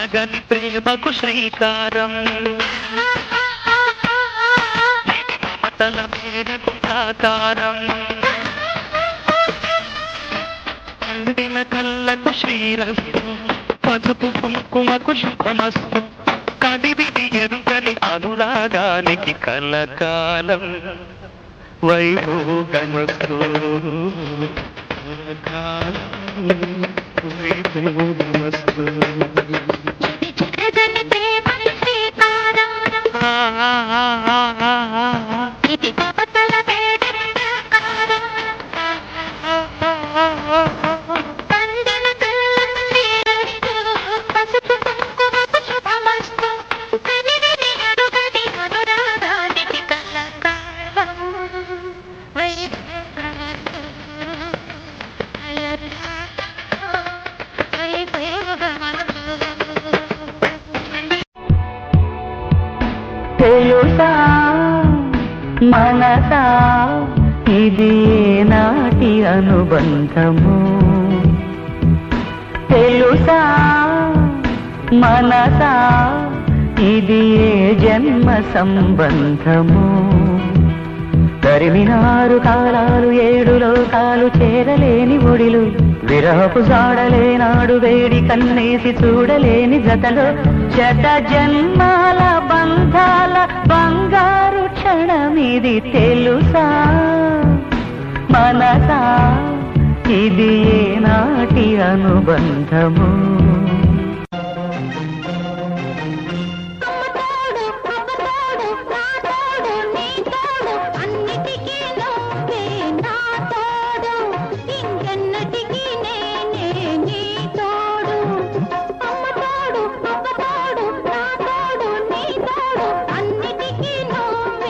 అనగని ప్రేమకు శ్రీకారం. మమతల మేరకు సాకారం. అందిన కళ్ళకు శ్రీరస్తు పసుపు కుంకుమకు శుభమస్తు. కదివిది ఎరుకని అనురాగానికి కలకాలం. వైభోగమస్తు. వైభోగమస్తు. ఇది తెలుసా మనసా? ఇది నాటి అనుబంధము? తెలుసా? మనసా? ఇది ఏ జన్మ సంబంధము? తరిమినారు కాలాలు ఏడు లోకాలు చేరలేని ఒడిలు విరహపు జాడలేనాడు వేడి కన్నేసి చూడలేని జతలో జత జన్మాల క్షణమిది తెలుసా? మనసా? ఇది ఏ నాటి అనుబంధము?